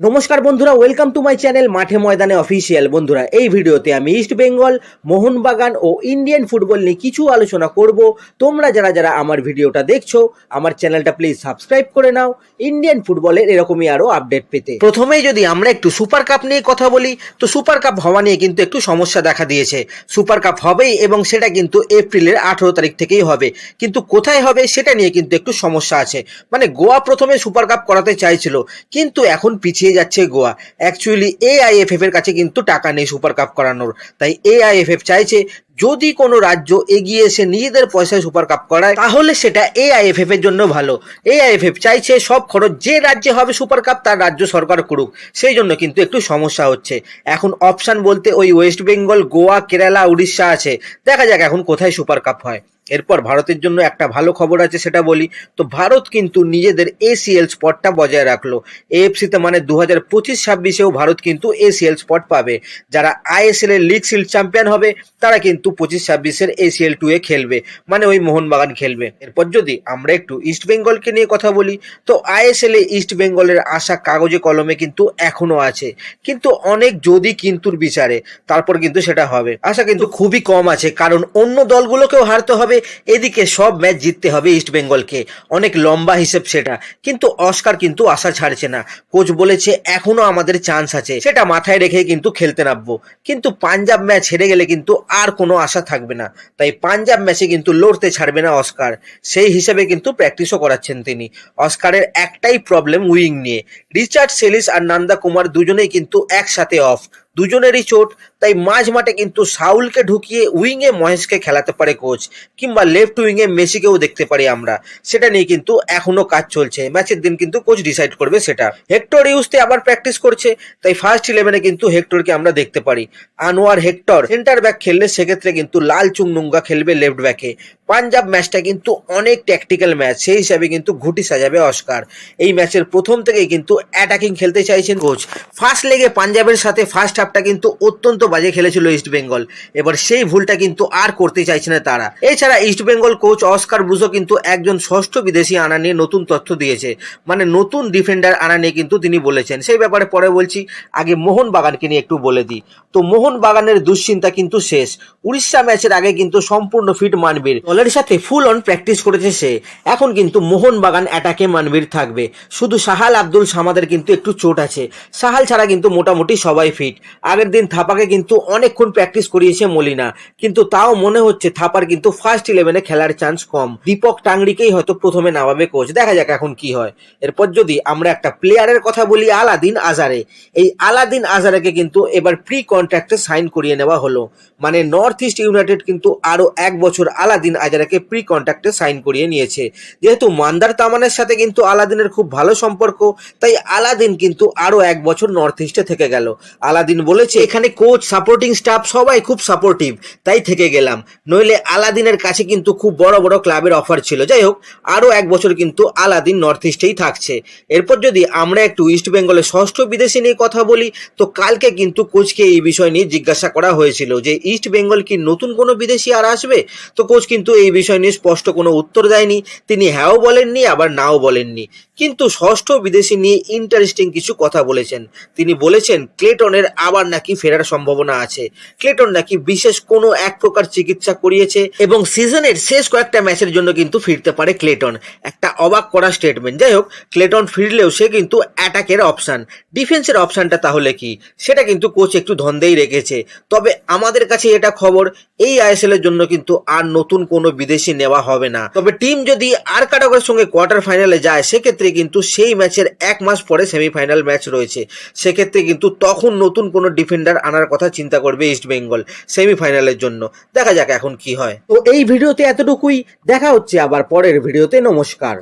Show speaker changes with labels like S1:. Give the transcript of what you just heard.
S1: নমস্কার বন্ধুরা welcome to my channel মাঠে ময়দানে অফিসিয়াল বন্ধুরা, এই ভিডিওতে আমি ইস্ট বেঙ্গল মোহনবাগান ও ইন্ডিয়ান ফুটবল নিয়ে কিছু আলোচনা করব। তোমরা যারা যারা আমার ভিডিওটা দেখছ, আমার চ্যানেলটা প্লিজ সাবস্ক্রাইব করে নাও। ইন্ডিয়ান ফুটবলের এরকমই আরও আপডেট পেতে। প্রথমেই যদি আমরা একটু সুপার কাপ নিয়ে কথা বলি, তো সুপার কাপ হওয়া নিয়ে কিন্তু একটু সমস্যা দেখা দিয়েছে। সুপার কাপ হবেই এবং সেটা কিন্তু এপ্রিলের আঠেরো তারিখ থেকেই হবে। কিন্তু কোথায় হবে সেটা নিয়ে কিন্তু একটু সমস্যা আছে। মানে গোয়া প্রথমে সুপার কাপ করাতে চাইছিল, কিন্তু এখন পিছিয়ে যাচ্ছে গোয়া। অ্যাকচুয়ালি এআইএফএফ এর কাছে কিন্তু টাকা নেই সুপার কাপ করানোর। তাই এআইএফএফ চাইছে, যদি কোনো রাজ্য এগিয়ে এসে নিজেদের পয়সায় সুপার কাপ করায়, তাহলে সেটা এআইএফএফ এর জন্য ভালো। এআইএফএফ চাইছে, সব খরচ যে রাজ্যে হবে সুপার কাপ তার রাজ্য সরকার করুক। সেই জন্য কিন্তু একটু সমস্যা হচ্ছে। এখন অপশন বলতে ওই ওয়েস্ট বেঙ্গল গোয়া কেরালা উড়িষ্যা আছে। দেখা যাক এখন কোথায় সুপার কাপ হয়। এরপর ভারতের জন্য একটা ভালো খবর আছে, সেটা বলি। তো ভারত কিন্তু নিজেদের এসিএল স্পটটা বজায় রাখল। এএফসিতে মানে দু হাজার পঁচিশ ছাব্বিশেও ভারত কিন্তু এসিএল স্পট পাবে। যারা আইএসএল এর লিগ শিল্ড চ্যাম্পিয়ন হবে, তারা কিন্তু পঁচিশ ছাব্বিশের এসিএল টু এ খেলবে। মানে ওই মোহনবাগান খেলবে। এরপর যদি আমরা একটু ইস্ট বেঙ্গলকে নিয়ে কথা বলি, তো আইএসএল এ ইস্ট বেঙ্গলের আশা কাগজে কলমে কিন্তু এখনও আছে। কিন্তু অনেক যদি কিন্তুর বিচারে, তারপর কিন্তু সেটা হবে। আশা কিন্তু খুবই কম আছে, কারণ অন্য দলগুলোকেও হারতে হবে। এদিকে সব ম্যাচ জিততে হবে ইস্ট বেঙ্গলকে। অনেক লম্বা হিসেব সেটা। কিন্তু অস্কার কিন্তু আশা ছাড়ছে না। কোচ বলেছে, এখনও আমাদের চান্স আছে। সেটা মাথায় রেখে কিন্তু খেলতে নামবো। কিন্তু পাঞ্জাব ম্যাচ হেরে গেলে কিন্তু আর কোনো আশা থাকবে না। তাই পাঞ্জাব ম্যাচে কিন্তু লড়তে ছাড়বে না অস্কার। সেই হিসেবে কিন্তু প্র্যাকটিসও করাচ্ছেন তিনি। অস্কারের একটাই প্রবলেম উইং নিয়ে। রিচার্ড সেলিস আর নান্দা কুমার দুজনেই কিন্তু একসাথে অফ দুজনেরই চোট, তাই মাঝ মাঠে কিন্তু সাউলকে ঢুকিয়ে উইংয়ে মহেশকে খেলাতে পারে কোচ কিংবা লেফট উইংয়ে মেসিকেও দেখতে পারি আমরা। সেটা নিয়ে কিন্তু এখনও কাজ চলছে। ম্যাচের দিন কিন্তু কোচ ডিসাইড করবে সেটা। হেক্টর ইউজতে আবার প্র্যাকটিস করছে, তাই ফার্স্ট ইলেভেনে কিন্তু হেক্টরকে আমরা দেখতে পারি। আনোয়ার হেক্টর সেন্টার ব্যাক খেললে সেক্ষেত্রে কিন্তু লাল চুংনুঙ্গা খেলবে লেফট ব্যাকে পাঞ্জাব ম্যাচটা কিন্তু অনেক ট্যাকটিক্যাল ম্যাচ সেই হিসাবে কিন্তু ঘুটি সাজাবে অস্কার। এই ম্যাচের প্রথম থেকেই কিন্তু অ্যাটাকিং খেলতে চাইছেন কোচ ফার্স্ট লেগে পাঞ্জাবের সাথে ফার্স্ট হাফটা কিন্তু অত্যন্ত বাজে খেলেছিল ইস্ট বেঙ্গল এবার সেই ভুলটা কিন্তু আর করতে চাইছে না তারা। এছাড়া ইস্ট বেঙ্গল কোচ অস্কার বুজো কিন্তু একজন ষষ্ঠ বিদেশি আনা নিয়ে নতুন তথ্য দিয়েছে। মানে নতুন ডিফেন্ডার আনা নিয়ে কিন্তু তিনি বলেছেন। সেই ব্যাপারে পরে বলছি, আগে মোহন বাগানকে নিয়ে একটু বলে দিই। তো মোহন বাগানের দুশ্চিন্তা কিন্তু শেষ। উড়িষ্যা ম্যাচের আগে কিন্তু সম্পূর্ণ ফিট মানবীর। দলের সাথে ফুল অন প্র্যাকটিস করেছে সে। এখন কিন্তু মোহন বাগান অ্যাটাকে মানবীর থাকবে। শুধু সাহাল আব্দুল সামাদের কিন্তু একটু চোট আছে। সাহাল ছাড়া কিন্তু মোটামুটি সবাই ফিট আগের দিন থাপাকে কিন্তু অনেকক্ষণ প্র্যাকটিস করিয়েছে মলিনা। কিন্তু তাও মনে হচ্ছে থাপার কিন্তু ফার্স্ট ইলেভেনে খেলার চান্স কম। দীপক টাংরিকেই হয়তো প্রথমে নামাবে কোচ দেখা যাক এখন কি হয়। এরপর যদি আমরা একটা প্লেয়ারের কথা বলি, আলাদিন আজারে। এই আলাদিন আজারেকে কিন্তু এবার প্রি কন্ট্রাক্টে সাইন করিয়ে নেওয়া হলো। মানে নর্থ ইস্ট ইউনাইটেড কিন্তু আরও এক বছর আলাদিন আজারাকে প্রি কন্ট্রাক্টে সাইন করিয়ে নিয়েছে। যেহেতু মান্দার তামানের সাথে কিন্তু আলাদিনের খুব ভালো সম্পর্ক, তাই আলাদিন কিন্তু আরও এক বছর নর্থ ইস্টে থেকে গেল। আলাদিন বলেছে, এখানে কোচ সাপোর্টিং স্টাফ সবাই খুব সাপোর্টিভ তাই থেকে গেলাম। নইলে আলাদিনের কাছে কিন্তু খুব বড় বড় ক্লাবের অফার ছিল। যাই হোক আরও এক বছর কিন্তু আলাদিন নর্থ ইস্টেই থাকছে। এরপর যদি আমরা একটু ইস্ট বেঙ্গলের ষষ্ঠ বিদেশি নিয়ে কথা বলি, তো কালকে কিন্তু কোচকে এই বিষয় নিয়ে জিজ্ঞাসা করা হয়েছিল যে ইস্ট বেঙ্গল কি নতুন কোনো বিদেশি আর আসবে? তো কোচ কিন্তু এই বিষয় নিয়ে স্পষ্ট কোনো উত্তর দেয়নি। তিনি হ্যাঁও বলেননি, আবার নাও বলেননি। কিন্তু ষষ্ঠ বিদেশি নিয়ে ইন্টারেস্টিং কিছু কথা বলেছেন। তিনি বলেছেন, ক্লেটনের আবার নাকি ফেরার সম্ভাবনা আছে। ক্লেটন নাকি বিশেষ কোনো এক প্রকার চিকিৎসা করিয়েছে এবং সিজনের শেষ কয়েকটা ম্যাচের জন্য কিন্তু ফিরতে পারে ক্লেটন। একটা অবাক করা স্টেটমেন্ট যাই হোক, ক্লেটন ফিরলেও সে কিন্তু অ্যাটাকের অপশন ডিফেন্সের অপশনটা তাহলে কি? সেটা কিন্তু কোচ একটু ধন্দেই রেখেছে। তবে আমাদের কাছে এটা খবর, এই আইএসএল এর জন্য কিন্তু আর নতুন কোনো বিদেশি নেওয়া হবে না। তবে টিম যদি আর কাটাগরের সঙ্গে কোয়ার্টার ফাইনালে যায়, সেক্ষেত্রে কিন্তু সেই ম্যাচের এক মাস পরে সেমিফাইনাল ম্যাচ রয়েছে। সেক্ষেত্রে কিন্তু তখন নতুন কোনো ডিফেন্ডার আনার কথা চিন্তা করবে ইস্ট বেঙ্গল সেমিফাইনালের জন্য। দেখা যাক এখন কি হয়। তো এই ভিডিওতে এতটুকুই। দেখা হচ্ছে আবার পরের ভিডিওতে। নমস্কার।